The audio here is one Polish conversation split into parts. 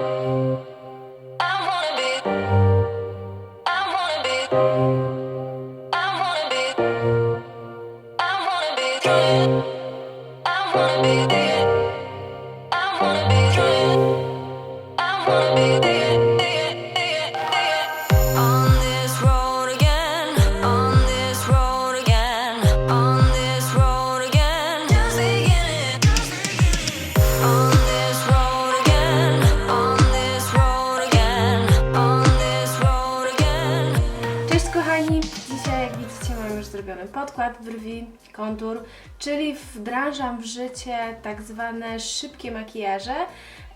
I kochani! Dzisiaj jak widzicie mam już zrobiony podkład brwi, kontur, czyli wdrażam w życie tak zwane szybkie makijaże.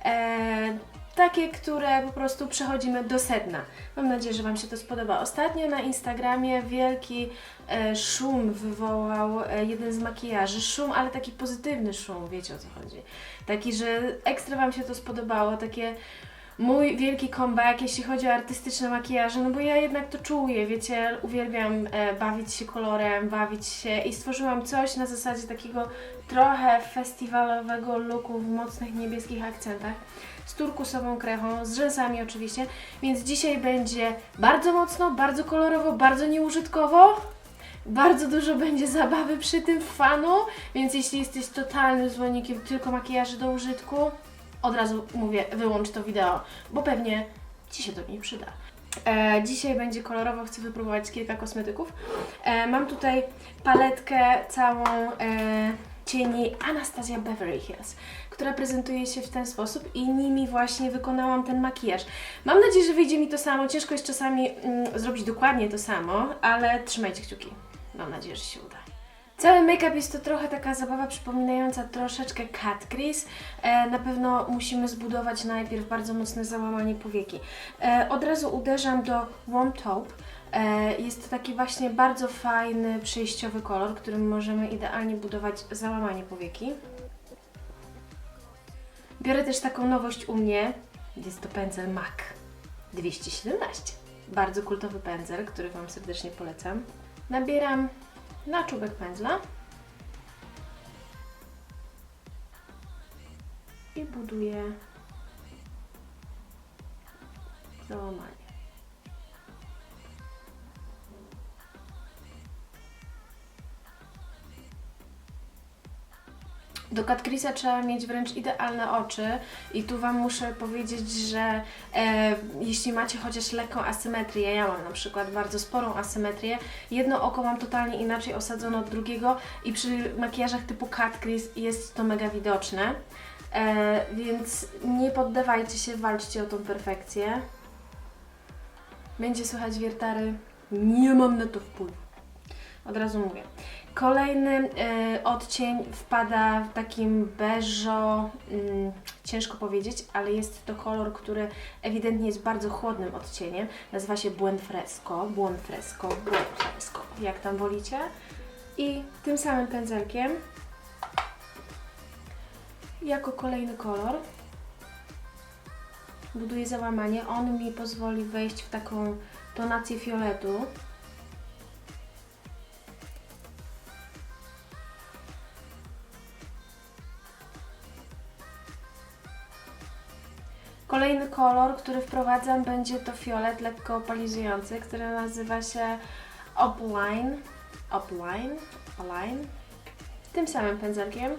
E, takie, które po prostu przechodzimy do sedna. Mam nadzieję, że Wam się to spodoba. Ostatnio na Instagramie wielki e, szum wywołał e, jeden z makijaży. Szum, ale taki pozytywny szum, wiecie o co chodzi. Taki, że ekstra Wam się to spodobało, takie mój wielki comeback, jeśli chodzi o artystyczne makijaże, no bo ja jednak to czuję, wiecie, uwielbiam e, bawić się kolorem, bawić się i stworzyłam coś na zasadzie takiego trochę festiwalowego looku w mocnych niebieskich akcentach, z turkusową krechą, z rzęsami oczywiście, więc dzisiaj będzie bardzo mocno, bardzo kolorowo, bardzo nieużytkowo, bardzo dużo będzie zabawy przy tym fanu, więc jeśli jesteś totalnym zwolennikiem tylko makijaży do użytku, od razu mówię, wyłącz to wideo, bo pewnie Ci się to nie przyda. E, dzisiaj będzie kolorowo, chcę wypróbować kilka kosmetyków. E, mam tutaj paletkę całą e, cieni Anastasia Beverly Hills, która prezentuje się w ten sposób i nimi właśnie wykonałam ten makijaż. Mam nadzieję, że wyjdzie mi to samo. Ciężko jest czasami mm, zrobić dokładnie to samo, ale trzymajcie kciuki. Mam nadzieję, że się uda. Cały make-up jest to trochę taka zabawa przypominająca troszeczkę cat crease. E, na pewno musimy zbudować najpierw bardzo mocne załamanie powieki. E, od razu uderzam do Warm Taupe. E, jest to taki właśnie bardzo fajny, przejściowy kolor, którym możemy idealnie budować załamanie powieki. Biorę też taką nowość u mnie. Jest to pędzel MAC 217. Bardzo kultowy pędzel, który Wam serdecznie polecam. Nabieram na czubek pędzla i buduję załamanie. Do Cat Chrisa trzeba mieć wręcz idealne oczy i tu Wam muszę powiedzieć, że e, jeśli macie chociaż lekką asymetrię, ja mam na przykład bardzo sporą asymetrię, jedno oko mam totalnie inaczej osadzone od drugiego i przy makijażach typu Cat Chris jest to mega widoczne, e, więc nie poddawajcie się, walczcie o tą perfekcję. Będzie słychać wiertary, nie mam na to wpływu. Od razu mówię. Kolejny e, odcień wpada w takim beżo, mm, ciężko powiedzieć, ale jest to kolor, który ewidentnie jest bardzo chłodnym odcieniem. Nazywa się Buen Fresco, Buon Fresco, Buon Fresco, jak tam wolicie. I tym samym pędzelkiem, jako kolejny kolor, buduję załamanie. On mi pozwoli wejść w taką tonację fioletu. Kolor, który wprowadzam, będzie to fiolet lekko opalizujący, który nazywa się Opline. Opline. Opline. Tym samym pędzelkiem.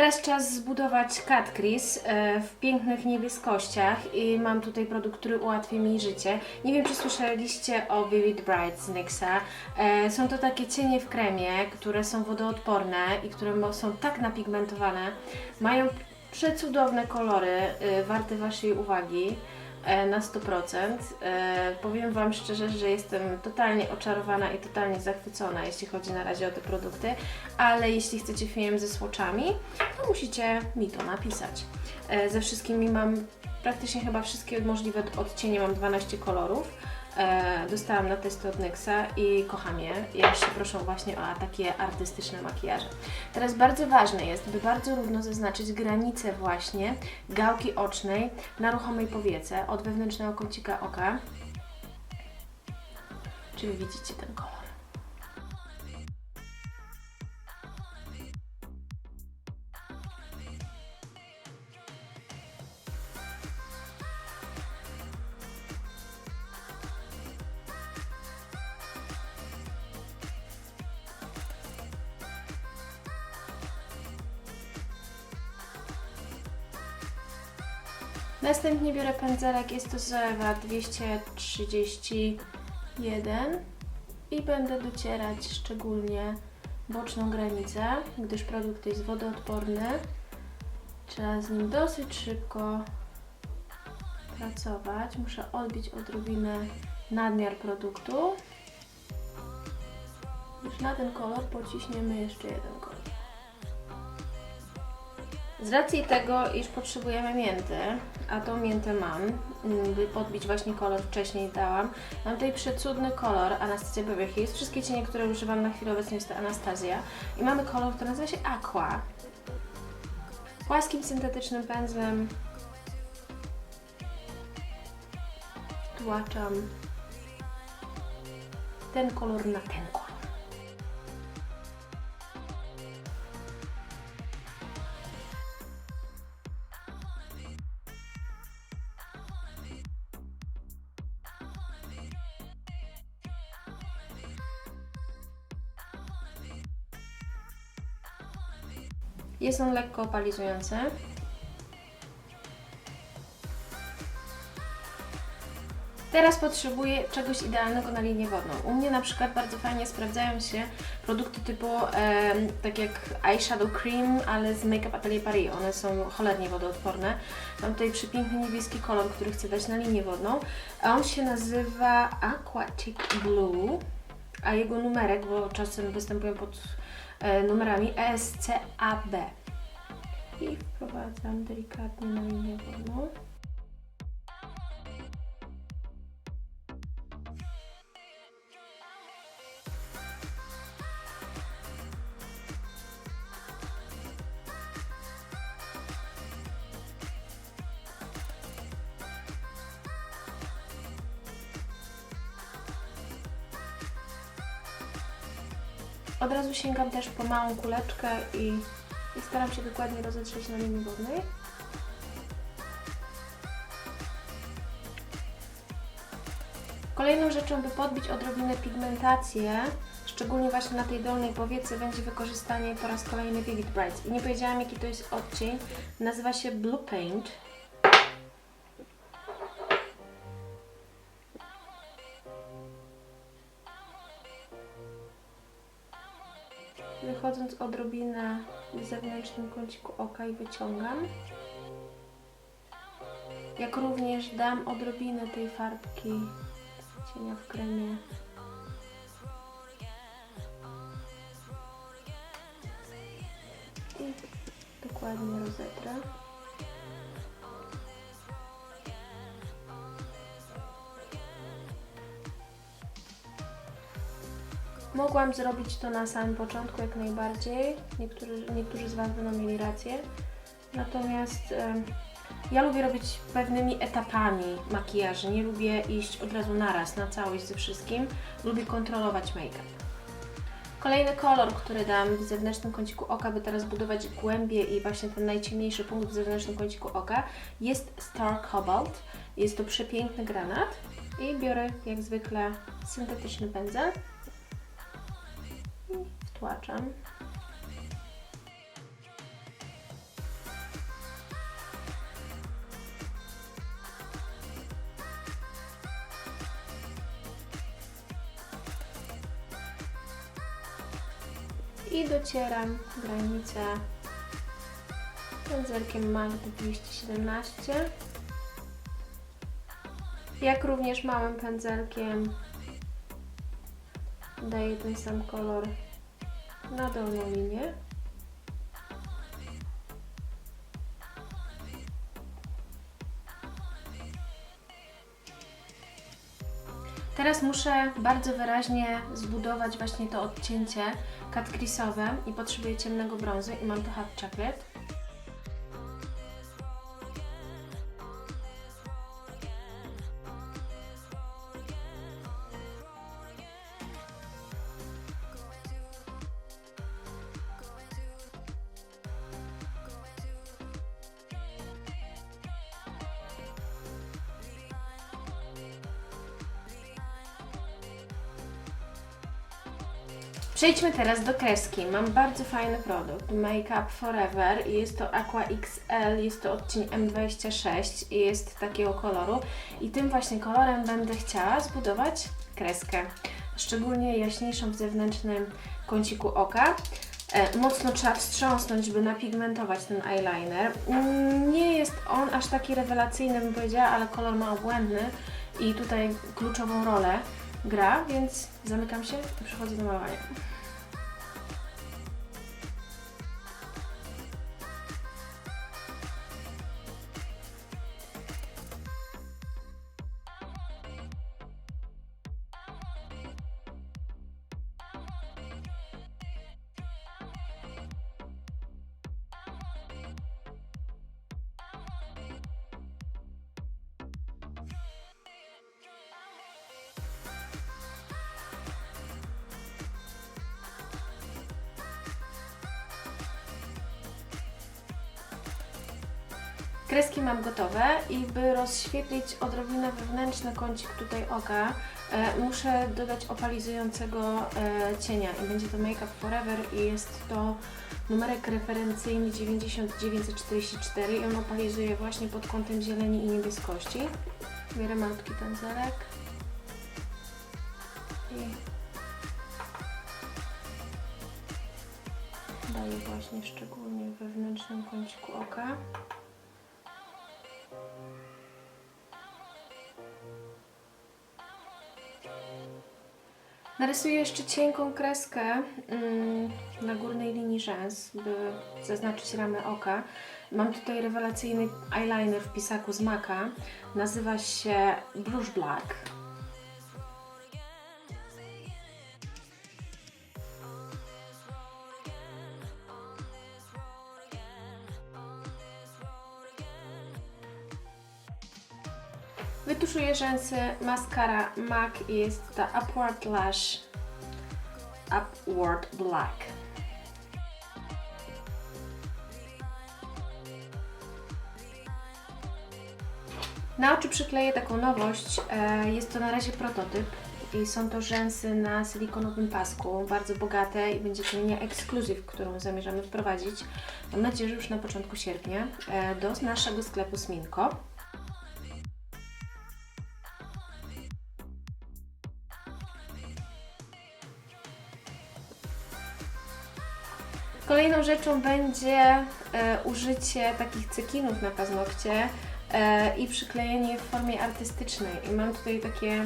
Teraz czas zbudować cat e, w pięknych niebieskościach i mam tutaj produkt, który ułatwi mi życie. Nie wiem, czy słyszeliście o Vivid Bright z NYXa. E, Są to takie cienie w kremie, które są wodoodporne i które są tak napigmentowane. Mają przecudowne kolory, e, warte Waszej uwagi na 100%. E, powiem Wam szczerze, że jestem totalnie oczarowana i totalnie zachwycona, jeśli chodzi na razie o te produkty, ale jeśli chcecie film ze słoczami, to musicie mi to napisać. E, ze wszystkimi mam praktycznie chyba wszystkie możliwe odcienie, mam 12 kolorów. E, dostałam na testy od Nyxa i kocham je. Ja się proszę właśnie o takie artystyczne makijaże. Teraz bardzo ważne jest, by bardzo równo zaznaczyć granicę właśnie gałki ocznej na ruchomej powiece od wewnętrznego kącika oka. Czy wy widzicie ten kolor? Następnie biorę pędzelek, jest to Zoewa 231 i będę docierać szczególnie boczną granicę, gdyż produkt jest wodoodporny. Trzeba z nim dosyć szybko pracować. Muszę odbić odrobinę nadmiar produktu. Już na ten kolor pociśniemy jeszcze jeden. Z racji tego, iż potrzebujemy mięty, a tą miętę mam, mm, by podbić właśnie kolor wcześniej dałam, mam tutaj przecudny kolor Anastasia Beverly Hills. Wszystkie cienie, które używam na chwilę obecną jest to Anastazja. I mamy kolor, który nazywa się Aqua. Płaskim, syntetycznym pędzlem tłaczam ten kolor na ten Jest on lekko opalizujący. Teraz potrzebuję czegoś idealnego na linię wodną. U mnie na przykład bardzo fajnie sprawdzają się produkty typu e, tak jak eyeshadow cream, ale z Make Up Atelier Paris. One są cholernie wodoodporne. Mam tutaj przepiękny niebieski kolor, który chcę dać na linię wodną. A on się nazywa Aquatic Blue, a jego numerek, bo czasem występują pod numerami ESCAB. I wprowadzam delikatnie na linię wodną. Od razu sięgam też po małą kuleczkę i, i staram się dokładnie rozetrzeć na linii wodnej. Kolejną rzeczą, by podbić odrobinę pigmentację, szczególnie właśnie na tej dolnej powiece, będzie wykorzystanie po raz kolejny Vivid Brights. I nie powiedziałam, jaki to jest odcień. Nazywa się Blue Paint. Wychodząc odrobinę w zewnętrznym kąciku oka i wyciągam. Jak również dam odrobinę tej farbki cienia w kremie. I dokładnie rozetrę. Mogłam zrobić to na samym początku jak najbardziej. Niektórzy, niektórzy z Was będą mieli rację. Natomiast em, ja lubię robić pewnymi etapami makijażu. Nie lubię iść od razu naraz na całość ze wszystkim. Lubię kontrolować make-up. Kolejny kolor, który dam w zewnętrznym kąciku oka, by teraz budować głębie i właśnie ten najciemniejszy punkt w zewnętrznym kąciku oka, jest Star Cobalt. Jest to przepiękny granat. I biorę jak zwykle syntetyczny pędzel wtłaczam. I docieram granicę pędzelkiem Magdy 217. Jak również małym pędzelkiem daję ten sam kolor na dolną linię. Teraz muszę bardzo wyraźnie zbudować właśnie to odcięcie cut i potrzebuję ciemnego brązu i mam tu hot chocolate. Przejdźmy teraz do kreski. Mam bardzo fajny produkt, Make Up Forever jest to Aqua XL, jest to odcień M26 i jest takiego koloru i tym właśnie kolorem będę chciała zbudować kreskę, szczególnie jaśniejszą w zewnętrznym kąciku oka. E, mocno trzeba wstrząsnąć, by napigmentować ten eyeliner. Mm, Nie jest on aż taki rewelacyjny, bym powiedziała, ale kolor ma obłędny i tutaj kluczową rolę gra, więc zamykam się i przechodzę do malowania. Kreski mam gotowe i by rozświetlić odrobinę wewnętrzny kącik tutaj oka, e, muszę dodać opalizującego e, cienia i będzie to Make Up Forever i jest to numerek referencyjny 9944 i on opalizuje właśnie pod kątem zieleni i niebieskości. Bierę malutki pędzelek i daję właśnie szczególnie w wewnętrznym kąciku oka. Narysuję jeszcze cienką kreskę mm, na górnej linii rzęs, by zaznaczyć ramę oka. Mam tutaj rewelacyjny eyeliner w pisaku z Maka. Nazywa się Brush Black. Rzęsy, maskara MAC jest ta Upward Lash Upward Black. Na oczy przykleję taką nowość. E, Jest to na razie prototyp i są to rzęsy na silikonowym pasku, bardzo bogate i będzie to linia ekskluzyw, którą zamierzamy wprowadzić. Mam nadzieję, że już na początku sierpnia e, do naszego sklepu Sminko. Kolejną rzeczą będzie e, użycie takich cekinów na paznokcie e, i przyklejenie w formie artystycznej. I mam tutaj takie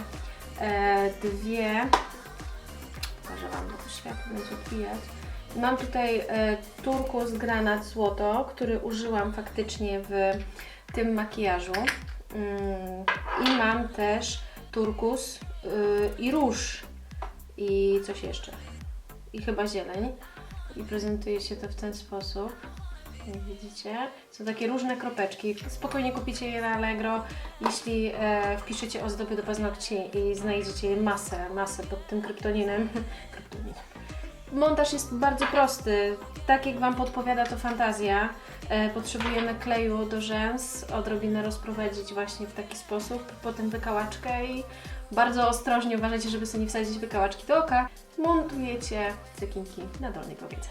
e, dwie, pokażę Wam, bo to światło będzie odbijać. Mam tutaj turkus granat złoto, który użyłam faktycznie w tym makijażu. Mm, I mam też turkus y, i róż i coś jeszcze. I chyba zieleń i prezentuje się to w ten sposób. Jak widzicie, są takie różne kropeczki. Spokojnie kupicie je na Allegro, jeśli e, wpiszecie ozdoby do paznokci i znajdziecie masę, masę pod tym kryptoninem. kryptoninem. Montaż jest bardzo prosty. Tak jak Wam podpowiada to fantazja, e, potrzebujemy kleju do rzęs, odrobinę rozprowadzić właśnie w taki sposób, potem wykałaczkę i bardzo ostrożnie uważajcie, żeby sobie nie wsadzić wykałaczki do oka. Montujecie cekinki na dolnej powiece.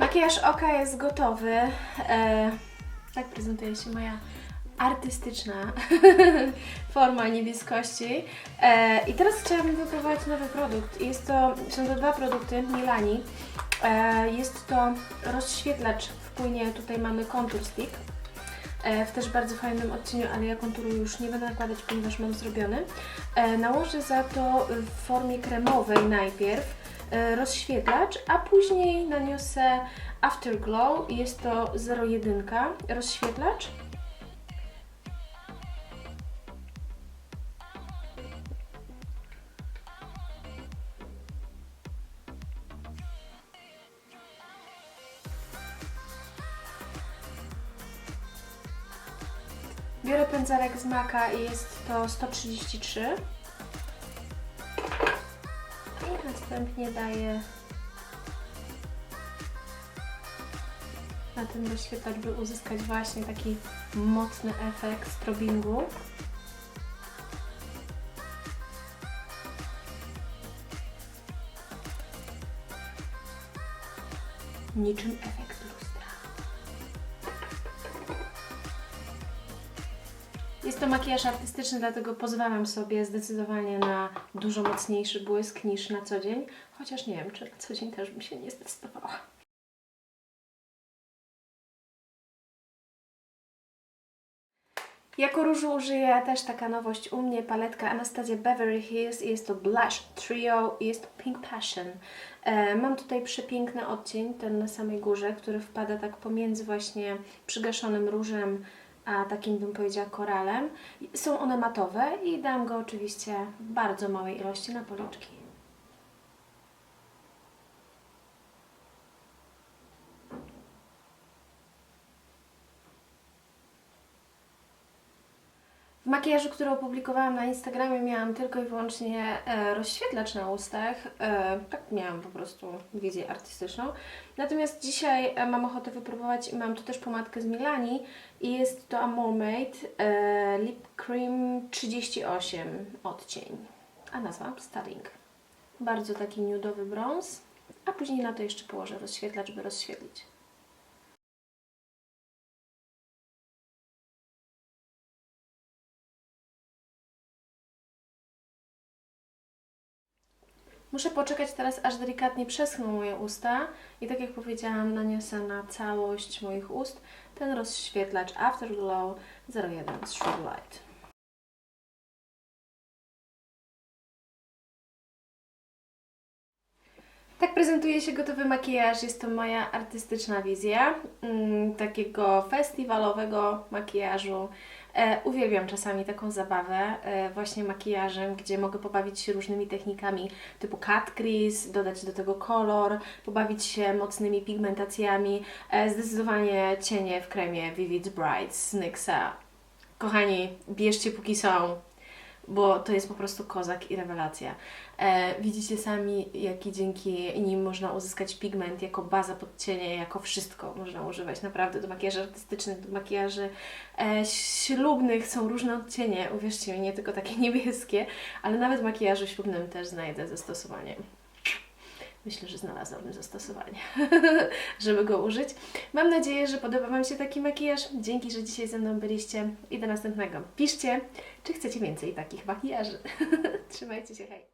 Makijaż oka jest gotowy. E, tak prezentuje się moja artystyczna forma niebieskości. E, I teraz chciałabym wypróbować nowy produkt. Jest to, są to dwa produkty Milani. E, jest to rozświetlacz w płynie, tutaj mamy Contour Stick. E, w też bardzo fajnym odcieniu, ale ja konturu już nie będę nakładać, ponieważ mam zrobiony. E, nałożę za to w formie kremowej najpierw rozświetlacz, a później naniosę Afterglow. Jest to 01 rozświetlacz. Biorę pędzelek z Maka i jest to 133. następnie daję na ten rozświetlacz, by uzyskać właśnie taki mocny efekt strobingu. Niczym efekt to makijaż artystyczny, dlatego pozwalam sobie zdecydowanie na dużo mocniejszy błysk niż na co dzień, chociaż nie wiem, czy na co dzień też bym się nie zdecydowała. Jako różu użyję też taka nowość u mnie, paletka Anastasia Beverly Hills jest to Blush Trio i jest to Pink Passion. E, mam tutaj przepiękny odcień, ten na samej górze, który wpada tak pomiędzy właśnie przygaszonym różem a takim bym powiedziała koralem. Są one matowe i dam go oczywiście w bardzo małej ilości na policzki. W makijażu, który opublikowałam na Instagramie, miałam tylko i wyłącznie e, rozświetlacz na ustach. E, tak miałam po prostu wizję artystyczną. Natomiast dzisiaj e, mam ochotę wypróbować i mam tu też pomadkę z Milani i jest to Amormate e, Lip Cream 38 odcień, a nazwa Studying. Bardzo taki nudowy brąz, a później na to jeszcze położę rozświetlacz, by rozświetlić. Muszę poczekać teraz, aż delikatnie przeschną moje usta i tak jak powiedziałam, naniosę na całość moich ust ten rozświetlacz Afterglow 01 z Shrub Light. Tak prezentuje się gotowy makijaż. Jest to moja artystyczna wizja mm, takiego festiwalowego makijażu. E, uwielbiam czasami taką zabawę e, właśnie makijażem, gdzie mogę pobawić się różnymi technikami typu cut crease, dodać do tego kolor, pobawić się mocnymi pigmentacjami. E, zdecydowanie cienie w kremie Vivid Bright z NYXa. Kochani, bierzcie póki są, bo to jest po prostu kozak i rewelacja. E, widzicie sami, jaki dzięki nim można uzyskać pigment jako baza pod cienie, jako wszystko można używać naprawdę do makijaży artystycznych, do makijaży e, ślubnych są różne odcienie, uwierzcie mi, nie tylko takie niebieskie, ale nawet w makijażu ślubnym też znajdę zastosowanie. Myślę, że znalazłabym zastosowanie, żeby go użyć. Mam nadzieję, że podoba Wam się taki makijaż. Dzięki, że dzisiaj ze mną byliście i do następnego. Piszcie, czy chcecie więcej takich makijaży. Trzymajcie się, hej!